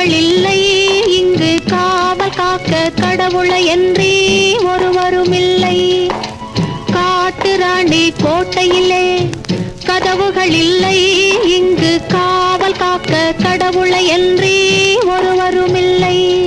கடவுள் இல்லை. இங்கு காவல் காக்க கடவுளை என்றே ஒருவரும் இல்லை. காட்டு ராணி கோட்டையிலே கதவுகள் இல்லை. இங்கு காவல் காக்க கடவுளை என்றே ஒருவரும் இல்லை.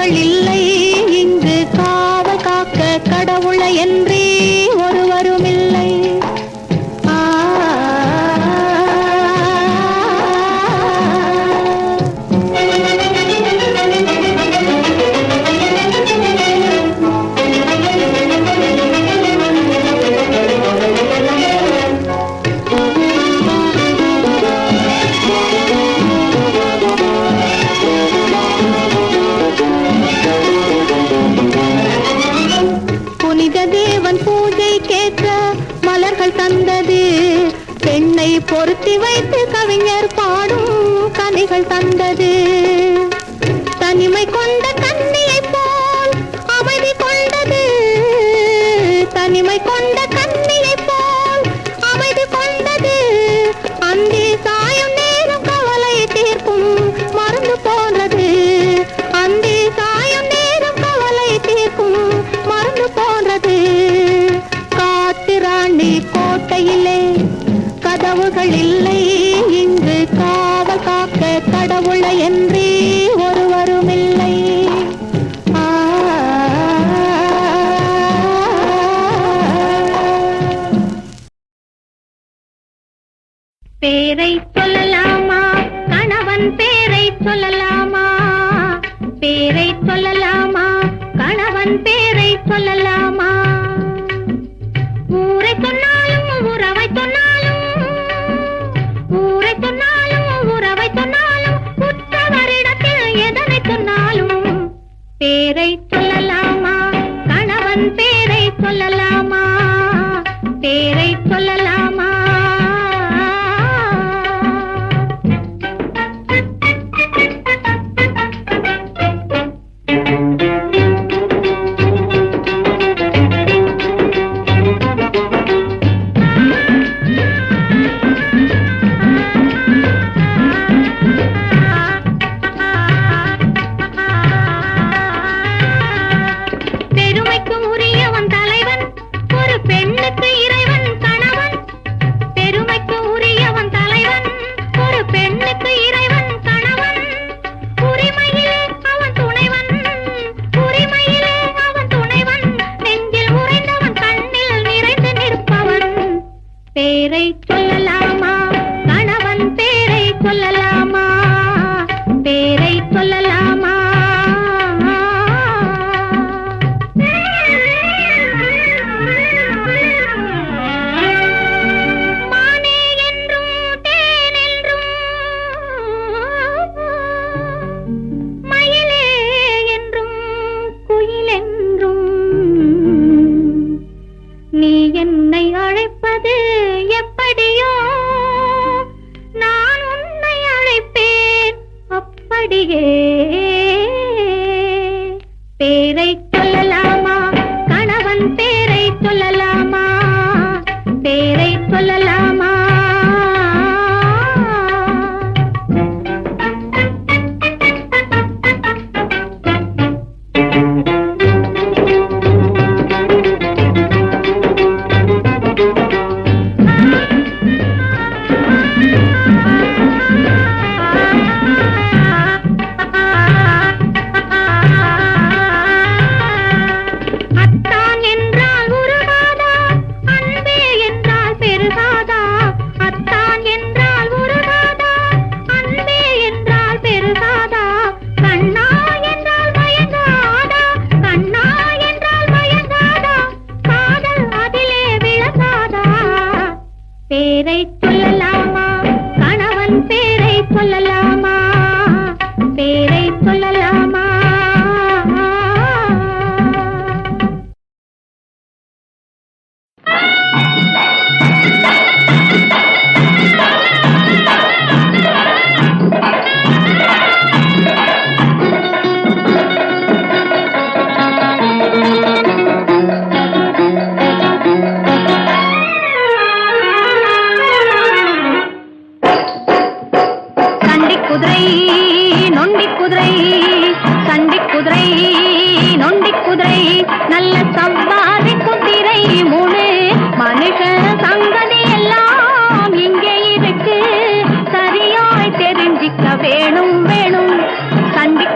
கடவுள்கள் இல்லை. இங்கு காவல் காக்க கடவுளை என்று தனிமை கொண்ட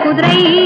कूद रही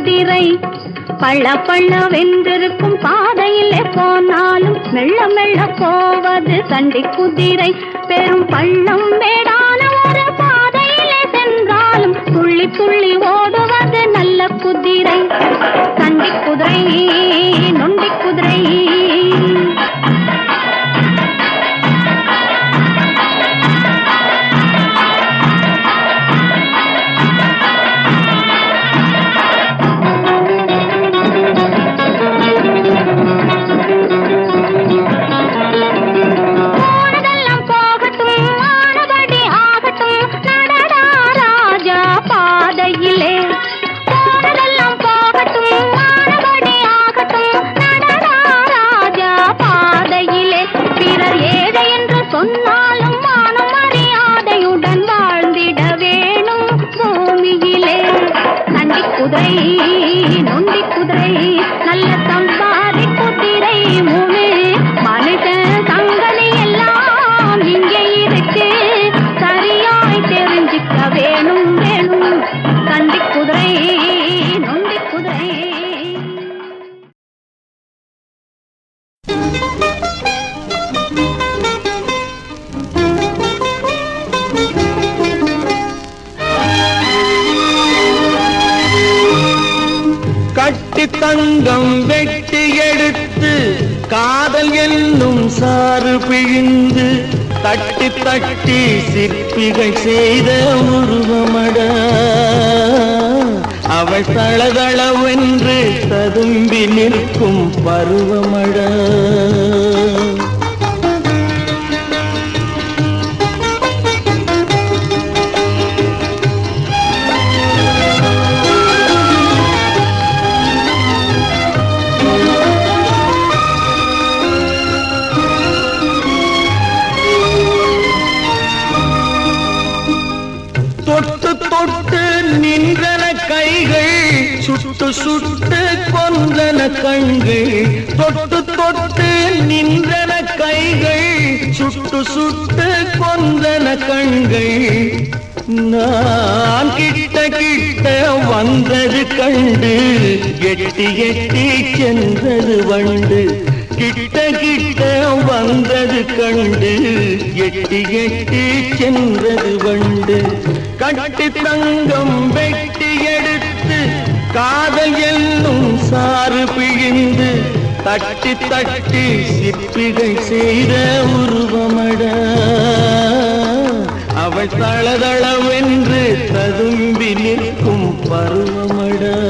முத்திரை பள்ள பள்ள வென்றிருக்கும் பாதையிலே போனாலும் மெல்ல மெல்ல போவது தண்டி குதிரை. பெரும் பள்ள பிழிந்து தட்டி தட்டி சிற்பிகள் செய்த உருவமட. அவள் தளதளவென்று ததும்பி நிற்கும் பருவமட. பொன்றன கண்கள் தொட்டு தொட்டு நின்றன கைகள் சுட்டு சுட்டு கொன்றன கண்கள். நான் கிட்ட கிட்ட வந்தது கண்டு எட்டி எட்டி சென்றது வண்டு. கிட்ட கிட்ட வந்தது கண்டு எட்டி எட்டி சென்றது வண்டு. கட்டி தங்கம் வெட்டி எடுத்து காதல் எல்லும் சாறு பிழிந்து தட்டி தட்டி சிற்பிகை செய்த உருவமட. அவள் தளதளவென்று ததும்பி நிற்கும் பருவமட.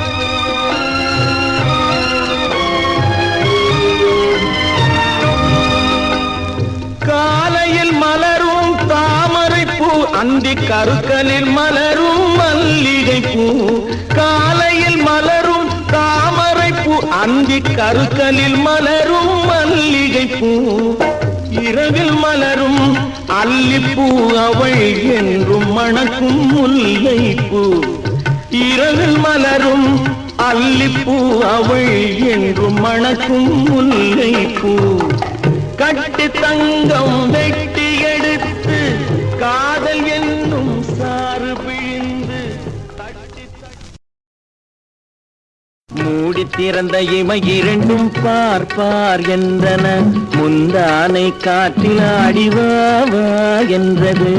பூ அந்தி கருக்கலில் மலரும் மல்லிகை பூ காலையில் மலரும் தாமரை பூ அந்தி கருக்கலில் மலரும் மல்லிகை பூ இரவில் மலரும் அல்லிப்பூ அவள் என்றும் மணக்கும் முல்லை பூ இரவில் மலரும் அல்லிப்பூ அவள் என்றும் மணக்கும் முல்லை பூ கட்டு தங்கம் வெட்டி எடுத்து கா திறந்த இமை இரண்டும் பார் பார் என்றன. முந்தானை காற்றில் ஆடிவாவா என்றது.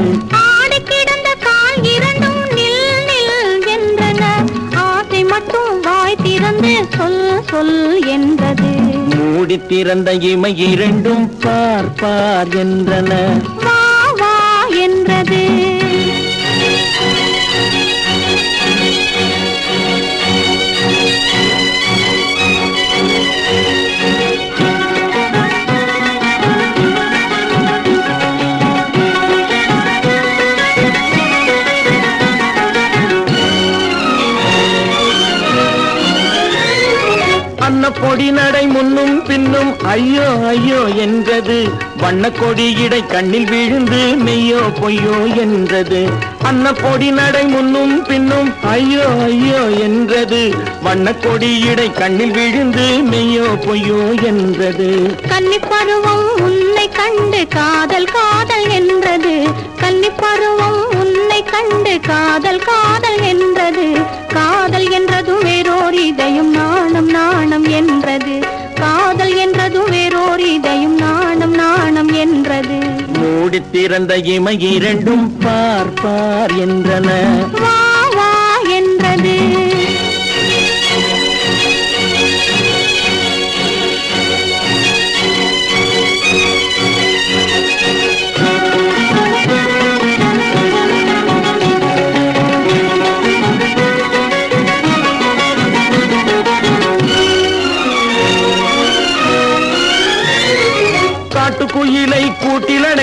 மூடி திறந்த இமை இரண்டும் பார் பார் என்றன வா என்றது. ஐயோ என்றது? வண்ண கொடி கண்ணில் விழுந்து மெய்யோ பொய்யோ என்றது. அன்ன பொடி நடை முன்னும் பின்னும் ஐயோ ஐயோ என்றது. வண்ண கொடி கண்ணில் விழுந்து மெய்யோ பொய்யோ என்றது. கன்னிப்பருவம் உன்னை கண்டு காதல் காதல் என்றது. கன்னிப்பருவம் உன்னை கண்டு காதல் காதல் என்றது. காதல் என்றதும் வேறு பிறந்த இமை இரண்டும் பார் பார் என்றன.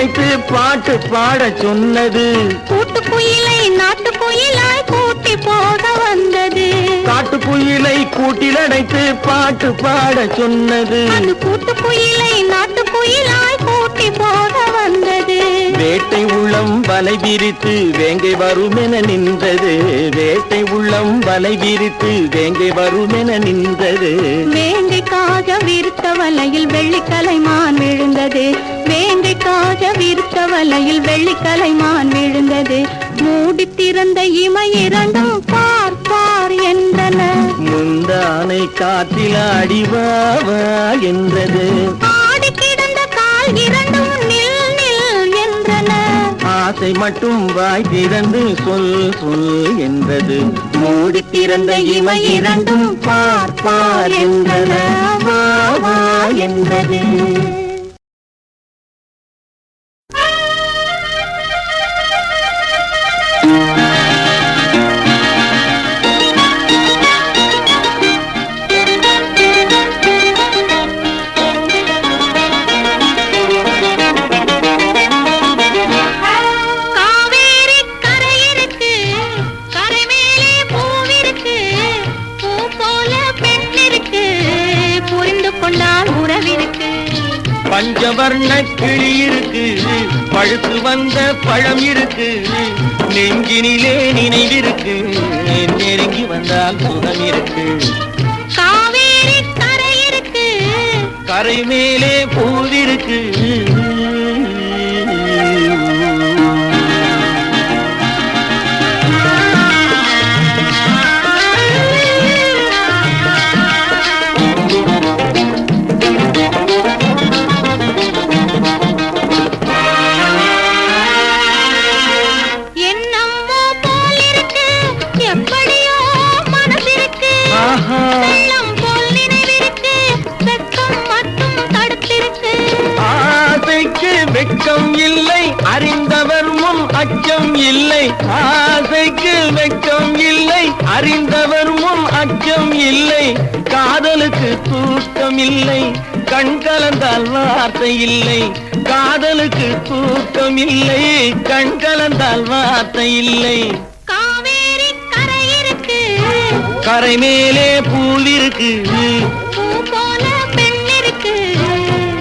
அடைத்து பாட்டு பாடச் சொன்னது. கூட்டுக்குயிலை நாட்டுக்குயிலாய் கூட்டி போக வந்தது. காட்டுக்குயிலை கூட்டில் அடைத்து பாட்டு பாடச் சொன்னது. அது கூட்டுக்குயிலை நாட்டுக்குயிலாய் கூட்டி போக வந்தது வேட்டை உள்ளம் வலை விரித்து வேங்கை வருமென நின்றது. வேட்டை உள்ளம் வலை விரித்து வேங்கை வருமென நின்றது. வேங்கைக்காக விருத்த வலையில் வெள்ளிக்கலைமான் விழுந்தது. வேங்கைக்காக விருத்த வலையில் வெள்ளிக்கலைமான் விழுந்தது. மூடி திறந்த இமை இரண்டும் பார் பார் என்றன. முந்தானை காற்றில் அடிவாவா என்றது. ஆடி கிடந்த கால் என்றன ஆசை மட்டும் வாய் திறந்து சொல் சொல் என்றது மூடி திறந்த இமை இரண்டும் பார் பார் என்றன வா வா என்றது பழுத்து வந்த பழம் இருக்கு. நெஞ்சினிலே நினைவிருக்கு. நெருங்கி வந்தால் சுகம் இருக்கு. காவேரி கரை இருக்கு. கரை மேலே பூவிருக்கு வெட்கம் இல்லை அறிந்தவர் முன் அச்சம் இல்லை ஆசைக்கு வெட்கம் இல்லை அறிந்தவர் முன் அச்சம் இல்லை காதலுக்கு தூக்கம் இல்லை கண் கலந்தால் வார்த்தை இல்லை காதலுக்கு தூக்கம் இல்லை கண் கலந்தால் வார்த்தை இல்லை. காவேரி கரை மேலே பூல் இருக்கு.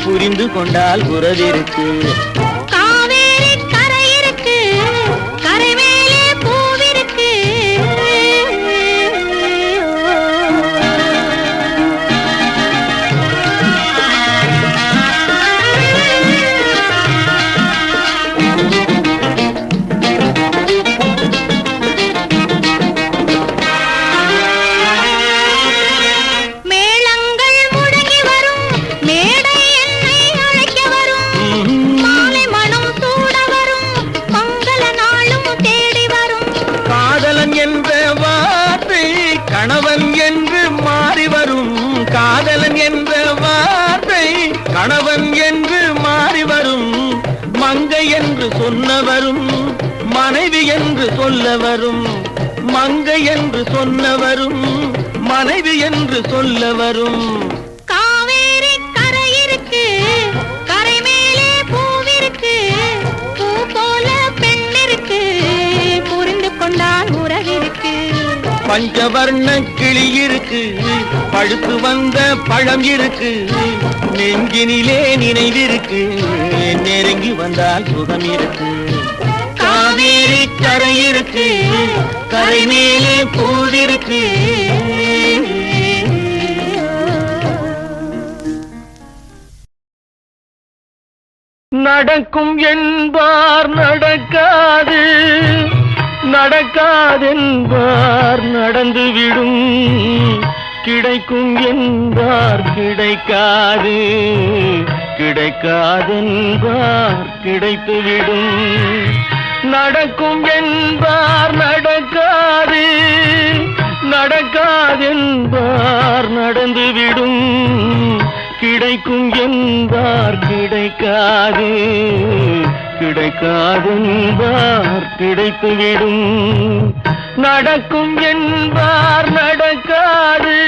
புரிந்து கொண்டால் உறவிருக்கு மனைவி என்று சொல்ல வரும். காவேரி கரை இருக்கு கரை மேலே பூவிருக்கு பூ போல பெண் இருக்கு புரிந்து கொண்டால் உறவிருக்கு பஞ்சவர்ண கிளி இருக்கு பழுத்து வந்த பழம் இருக்கு நெஞ்சினிலே நினைவிருக்கு நெருங்கி வந்தால் சுகம் இருக்கு. கரை இருக்கு. கரை மேலே பூவிருக்கு நடக்கும் என்பார் நடக்காது. நடக்காதென்பார் நடந்துவிடும் கிடைக்கும் என்பார் கிடைக்காது. கிடைக்காதென்பார் கிடைத்துவிடும் நடக்கும் என்பார் நடக்காது. நடக்காதென்பார் நடந்துவிடும் கிடைக்கும் என்பார் கிடைக்காது. கிடைக்காதென்பார் கிடைத்துவிடும் நடக்கும் என்பார் நடக்காது.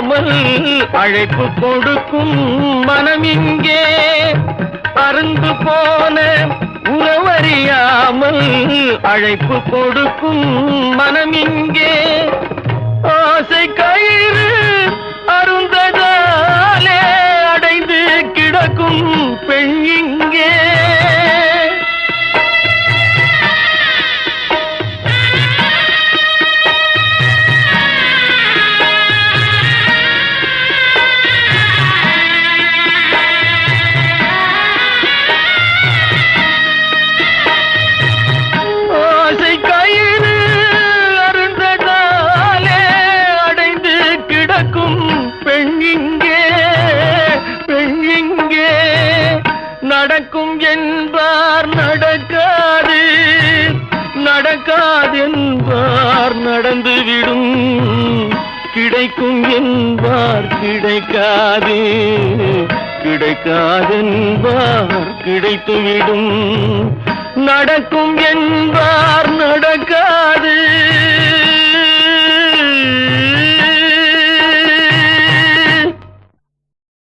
அமல் அழைப்பு கொடுக்கும் மனமிங்கே அருந்து போன உறவறியாமல் அழைப்பு கொடுக்கும் மனமிங்கே ஆசை கயிறு அருந்ததாலே அடைந்து கிடக்கும் பெண் கிடைக்காதென்பார் கிடைத்துவிடும். நடக்கும் என்பார்